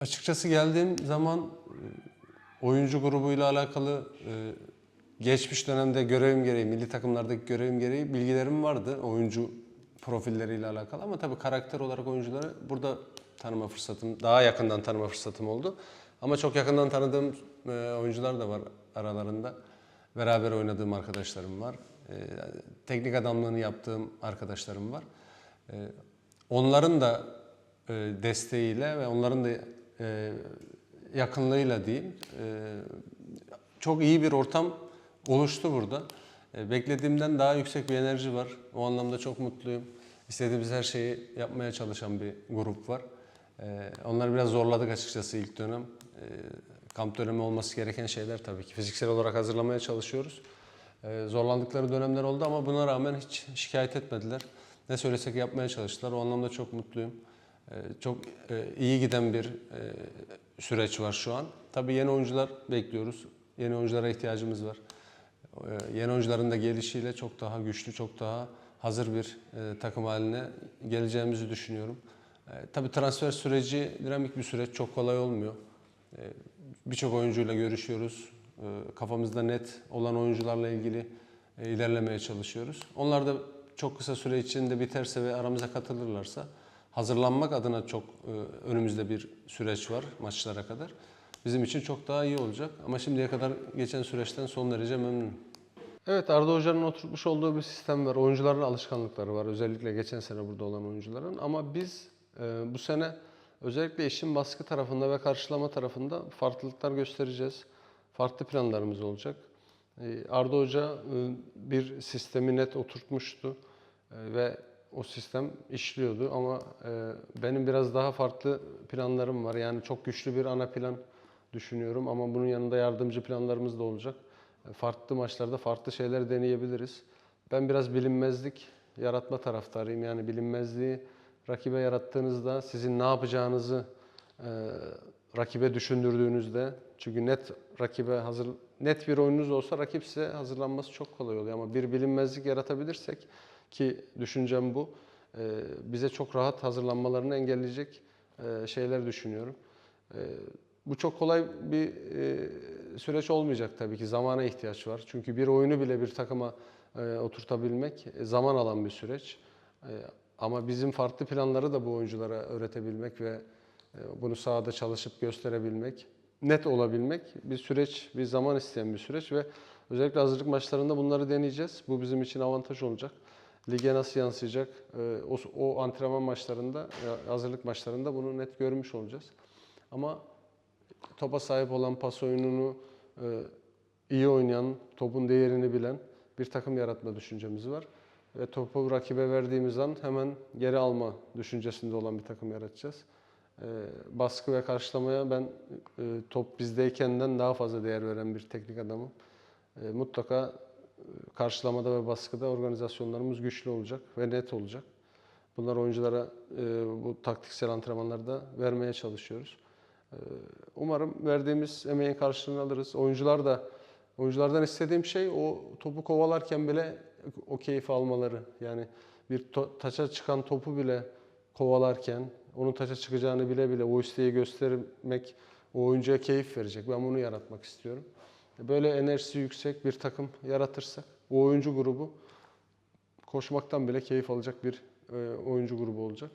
Açıkçası geldiğim zaman e, oyuncu grubuyla alakalı e, geçmiş dönemde görevim gereği, milli takımlardaki görevim gereği bilgilerim vardı oyuncu profilleriyle alakalı ama tabii karakter olarak oyuncuları burada tanıma fırsatım, daha yakından tanıma fırsatım oldu. Ama çok yakından tanıdığım e, oyuncular da var aralarında. Beraber oynadığım arkadaşlarım var. Teknik adamlığını yaptığım arkadaşlarım var. Onların da desteğiyle ve onların da e, yakınlığıyla diyeyim e, çok iyi bir ortam oluştu burada. E, beklediğimden daha yüksek bir enerji var. O anlamda çok mutluyum. İstediğimiz her şeyi yapmaya çalışan bir grup var. E, onları biraz zorladık açıkçası ilk dönem. E, kamp dönemi olması gereken şeyler tabii ki. Fiziksel olarak hazırlamaya çalışıyoruz. E, zorlandıkları dönemler oldu ama buna rağmen hiç şikayet etmediler. Ne söylesek yapmaya çalıştılar. O anlamda çok mutluyum. E, çok e, iyi giden bir e, süreç var şu an. Tabii yeni oyuncular bekliyoruz. Yeni oyunculara ihtiyacımız var. E, Yeni oyuncuların da gelişiyle çok daha güçlü, çok daha hazır bir e, takım haline geleceğimizi düşünüyorum. E, Tabii transfer süreci dinamik bir süreç, çok kolay olmuyor. Birçok oyuncuyla görüşüyoruz. Kafamızda net olan oyuncularla ilgili ilerlemeye çalışıyoruz. Onlar da çok kısa süre içinde biterse ve aramıza katılırlarsa hazırlanmak adına çok e, önümüzde bir süreç var maçlara kadar. Bizim için çok daha iyi olacak. Ama şimdiye kadar geçen süreçten son derece memnunum. Evet Arda Hoca'nın oturtmuş olduğu bir sistem var. Oyuncuların alışkanlıkları var. Özellikle geçen sene burada olan oyuncuların. Ama biz e, bu sene özellikle işin baskı tarafında ve karşılama tarafında farklılıklar göstereceğiz. Farklı planlarımız olacak. E, Arda Hoca e, bir sistemi net oturtmuştu E, ve o sistem işliyordu ama e, benim biraz daha farklı planlarım var. Yani çok güçlü bir ana plan düşünüyorum ama bunun yanında yardımcı planlarımız da olacak. E, Farklı maçlarda farklı şeyler deneyebiliriz. Ben biraz bilinmezlik yaratma taraftarıyım. Yani bilinmezliği rakibe yarattığınızda sizin ne yapacağınızı e, rakibe düşündürdüğünüzde çünkü net rakibe hazır net bir oyununuz olsa rakip size hazırlanması çok kolay oluyor ama bir bilinmezlik yaratabilirsek ki düşüncem bu e, bize çok rahat hazırlanmalarını engelleyecek e, şeyler düşünüyorum. E, bu çok kolay bir e, süreç olmayacak tabii ki. Zamana ihtiyaç var. Çünkü bir oyunu bile bir takıma e, oturtabilmek zaman alan bir süreç. Ama bizim farklı planları da bu oyunculara öğretebilmek ve bunu sahada çalışıp gösterebilmek, net olabilmek bir süreç, bir zaman isteyen bir süreç ve özellikle hazırlık maçlarında bunları deneyeceğiz. Bu bizim için avantaj olacak. Lige nasıl yansıyacak? E, O, o antrenman maçlarında, e, hazırlık maçlarında bunu net görmüş olacağız. Ama topa sahip olan pas oyununu e, iyi oynayan, topun değerini bilen bir takım yaratma düşüncemiz var. Ve topu rakibe verdiğimiz an hemen geri alma düşüncesinde olan bir takım yaratacağız. E, baskı ve karşılamaya ben e, top bizdeykenden daha fazla değer veren bir teknik adamım. E, mutlaka karşılamada ve baskıda organizasyonlarımız güçlü olacak ve net olacak. Bunlar oyunculara e, bu taktiksel antrenmanlarda vermeye çalışıyoruz. Ee, Umarım verdiğimiz emeğin karşılığını alırız. Oyuncular da oyunculardan istediğim şey o topu kovalarken bile o keyfi almaları. Yani bir taça çıkan topu bile kovalarken onun taça çıkacağını bile bile o isteği göstermek o oyuncuya keyif verecek. Ben bunu yaratmak istiyorum. Böyle enerjisi yüksek bir takım yaratırsak o oyuncu grubu koşmaktan bile keyif alacak bir e, oyuncu grubu olacak.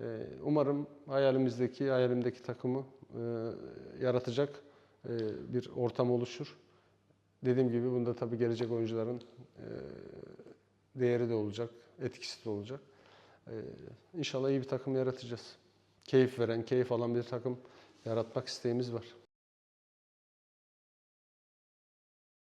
E, Umarım hayalimizdeki, hayalimdeki takımı e, yaratacak e, bir ortam oluşur. Dediğim gibi bunda tabii gelecek oyuncuların e, değeri de olacak, etkisi de olacak. E, İnşallah iyi bir takım yaratacağız. Keyif veren, keyif alan bir takım yaratmak isteğimiz var.